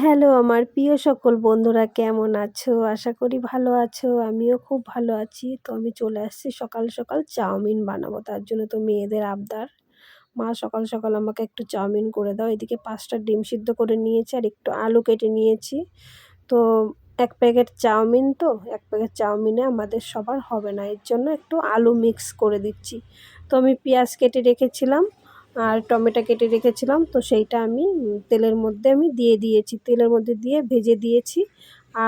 Hello, আমার প্রিয় সকল বন্ধুরা কেমন আছো? আশা করি ভালো আছো, আমিও খুব ভালো আছি। তো আমি চলে আসছি সকাল সকাল চাউমিন বানাবো, তার জন্য তো মেয়েদের আবদার। মা সকাল সকাল আমাকে একটু চাউমিন করে দাও। এদিকে পাঁচটা ডিম সিদ্ধ করে নিয়েছি আর একটু আলু কেটে নিয়েছি। তো এক প্যাকেট চাউমিন তো, এক প্যাকেট চাউমিনে আমাদের সবার হবে না, এর জন্য একটু আলু মিক্স করে দিচ্ছি। তো আমি পেঁয়াজ কেটে রেখেছিলাম। আর টমেটো কেটে রেখেছিলাম, তো সেইটা আমি তেলের মধ্যে আমি দিয়ে দিয়েছি। তেলের মধ্যে দিয়ে ভেজে দিয়েছি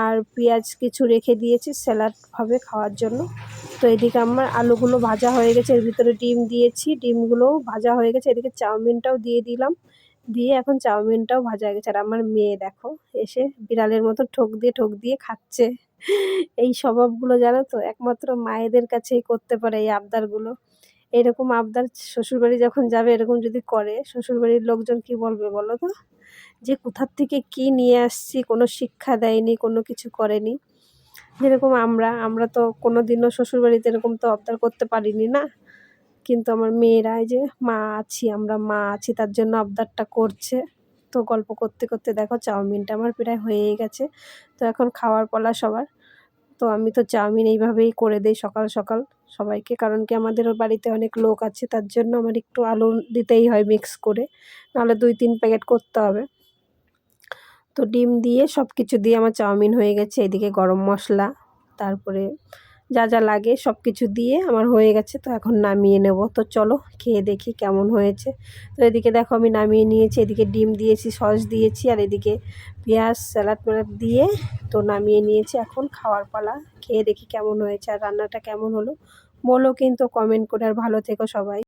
আর পেঁয়াজ কিছু রেখে দিয়েছি স্যালাডভাবে খাওয়ার জন্য। তো এদিকে আমার আলুগুলো ভাজা হয়ে গেছে, এর ভিতরে ডিম দিয়েছি, ডিমগুলোও ভাজা হয়ে গেছে। এদিকে চাউমিনটাও দিয়ে দিলাম, দিয়ে এখন চাউমিনটাও ভাজা হয়ে গেছে। আর আমার মেয়ে দেখো, এসে বিড়ালের মতো ঠোক দিয়ে ঠোক দিয়ে খাচ্ছে। এই স্বভাবগুলো জানো তো, একমাত্র মায়েদের কাছেই করতে পারে এই আবদারগুলো। এরকম আবদার শ্বশুরবাড়ি যখন যাবে, এরকম যদি করে, শ্বশুরবাড়ির লোকজন কি বলবে বলো তো? যে কোথার থেকে কি নিয়ে আসছি, কোনো শিক্ষা দেয়নি, কোনো কিছু করেনি। যেরকম আমরা আমরা তো কোনো দিনও শ্বশুরবাড়িতে এরকম তো আবদার করতে পারিনি না। কিন্তু আমার মেয়েরা যে মা আছি, আমরা মা আছি, তার জন্য আবদারটা করছে। তো গল্প করতে করতে দেখো, চাউমিনটা আমার প্রায় হয়েই গেছে। তো এখন খাওয়ার পলা সবার। তো আমি তো চাউমিন এইভাবেই করে দিই সকাল সকাল। সবাইকে, কারণ কি আমাদের বাড়িতে অনেক লোক আছে, তার জন্য আমার একটু আলু দিতেই হয় মিক্স করে। নাহলে দুই তিন প্যাকেট করতে হবে। তো ডিম দিয়ে সব কিছু দিয়ে আমার চাউমিন হয়ে গেছে, এদিকে গরম মশলা, তারপরে যা যা লাগে সব কিছু দিয়ে আমার হয়ে গেছে, তো এখন নামিয়ে নেব। তো চলো খেয়ে দেখি কেমন হয়েছে। তো এদিকে দেখো আমি নামিয়ে নিয়েছি, এদিকে ডিম দিয়েছি, সস দিয়েছি, আর এদিকে পেঁয়াজ, স্যালাড ম্যালাড দিয়ে তো নামিয়ে নিয়েছি। এখন খাওয়ার পালা, খেয়ে দেখি কেমন হয়েছে, আর রান্নাটা কেমন হলো। বলো কিন্তু কমেন্ট করে, আর ভালো থেকো সবাই।